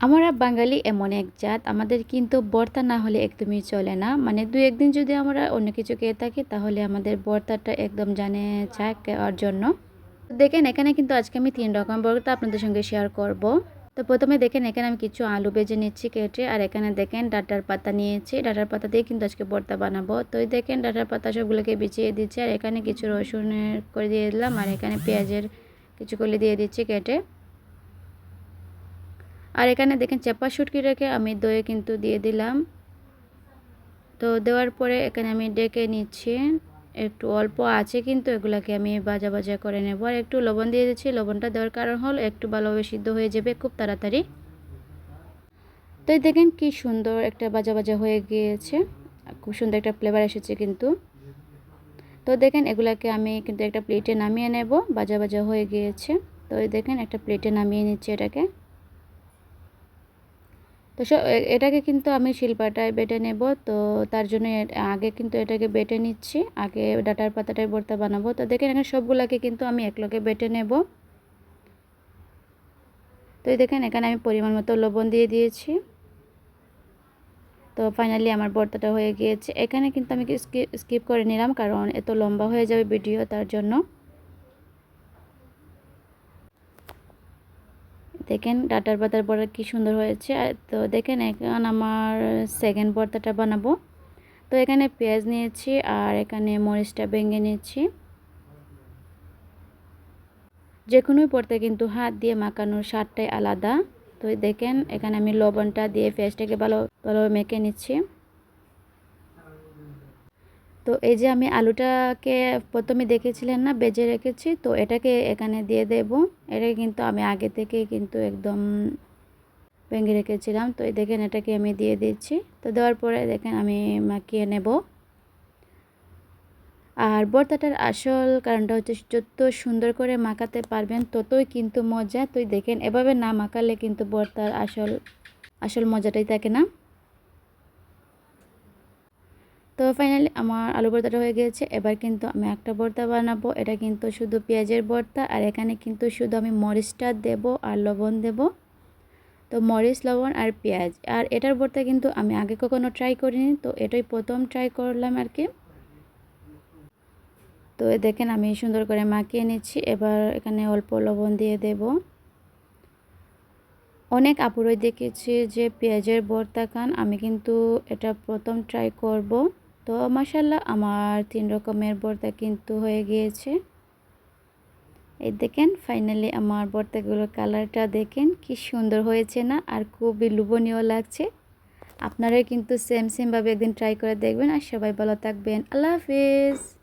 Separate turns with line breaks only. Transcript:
আমরা বাঙালি এমন এক জাত, আমাদের কিন্তু বর্তা না হলে একদমই চলে না। মানে দু একদিন যদি আমরা অন্য কিছু খেয়ে থাকি, তাহলে আমাদের বর্তাটা একদম জানে চায় খাওয়ার জন্য। দেখেন, এখানে কিন্তু আজকে আমি তিন রকম ভর্তা আপনাদের সঙ্গে শেয়ার করব। তো প্রথমে দেখেন, এখানে আমি কিছু আলু বেজে নিচ্ছি কেটে, আর এখানে দেখেন ডাটার পাতা নিয়েছি। ডাটার পাতা দিয়ে কিন্তু আজকে বর্তা বানাবো। তো দেখেন, ডাটার পাতা সবগুলোকে বিছিয়ে দিচ্ছি, আর এখানে কিছু রসুনের করে দিয়ে দিলাম, আর এখানে পেঁয়াজের কিছু করে দিয়ে দিচ্ছি কেটে। আর এখানে দেখেন চাপা শুটকি রেখে আমি দই কিন্তু দিয়ে দিলাম। তো দেওয়ার পরে এখানে আমি ডেকে নিচ্ছি। একটু অল্প আছে কিন্তু এগুলাকে আমি বাজা বাজা করে নেব। আর একটু লবণ দিয়ে দিচ্ছি। লবণটা দেওয়ার কারণ হল একটু ভালোভাবে সিদ্ধ হয়ে যাবে খুব তাড়াতাড়ি। তো দেখেন কি সুন্দর একটা বাজা বাজা হয়ে গিয়েছে। খুব সুন্দর একটা ফ্লেভার এসেছে কিন্তু। তো দেখেন এগুলাকে আমি কিন্তু একটা প্লেটে নামিয়ে নেব। বাজা বাজা হয়ে গিয়েছে। তো দেখেন একটা প্লেটে নামিয়ে নিচ্ছি এটাকে। তো এটাকে কিন্তু আমি শিল্পাটায় বেটে নেব। তো তার জন্য আগে কিন্তু এটাকে বেটে নিচ্ছি। আগে ডাটার পাতাটায় ভর্তা বানাবো। তো দেখেন এখানে সবগুলোকে কিন্তু আমি একলগে বেটে নেব। তো দেখেন এখানে আমি পরিমাণ মতো লবণ দিয়ে দিয়েছি। তো ফাইনালি আমার ভর্তাটা হয়ে গিয়েছে। এখানে কিন্তু আমি স্কিপ করে নিলাম, কারণ এত লম্বা হয়ে যাবে ভিডিও তার জন্য। দেখেন ডাটার পাতার পরে কি সুন্দর হয়েছে। তো দেখেন এখন আমার সেকেন্ড পর্দাটা বানাবো। তো এখানে পেঁয়াজ নিয়েছি আর এখানে মরিচটা ভেঙে নিয়েছি। যে কোনো পড়তে কিন্তু হাত দিয়ে মাখানোর স্বাদটাই আলাদা। তো দেখেন এখানে আমি লবণটা দিয়ে পেঁয়াজটাকে ভালো, ভালোভাবে মেখে নিচ্ছি। তো এই যে আমি আলুটাকে প্রথমে দেখেছিলেন না, বেজে রেখেছি, তো এটাকে এখানে দিয়ে দেব। এটা কিন্তু আমি আগে থেকে কিন্তু একদম ভেঙে রেখেছিলাম। তো এই দেখেন এটাকে আমি দিয়ে দিচ্ছি। তো দেওয়ার পরে দেখেন আমি মাখিয়ে নেব। আর বর্তাটার আসল কারণটা হচ্ছে যত সুন্দর করে মাখাতে পারবেন, ততই কিন্তু মজা। তুই দেখেন, এভাবে না মাখালে কিন্তু বর্তার আসল আসল মজাটাই থাকে না। তো ফাইনালি আমার আলু ভর্তাটা হয়ে গিয়েছে এবার কিন্তু আমি একটা ভর্তা বানাবো। এটা কিন্তু শুধু পেঁয়াজের ভর্তা। আর এখানে কিন্তু শুধু আমি মরিচটা দেব আর লবণ দেব। তো মরিচ, লবণ আর পেঁয়াজ। আর এটার ভর্তা কিন্তু আমি আগে কখনো ট্রাই করিনি। তো এটাই প্রথম ট্রাই করলাম আর কি। তো দেখেন আমি সুন্দর করে মাখিয়ে নিচ্ছি। এবার এখানে অল্প লবণ দিয়ে দেব। অনেক আপুরই দেখেছি যে পেঁয়াজের ভর্তা খান। আমি কিন্তু এটা প্রথম ট্রাই করব। তো মাসাল্লাহ আমার তিন রকমের বর্তা কিন্তু হয়ে গিয়েছে। এই দেখেন ফাইনালি আমার বর্তাগুলোর কালারটা দেখেন, কি সুন্দর হয়েছে না, আর খুবই লোভনীয় লাগছে। আপনারাই কিন্তু সেম সেমভাবে একদিন ট্রাই করে দেখবেন। আর সবাই ভালো থাকবেন। আল্লাহ হাফিজ।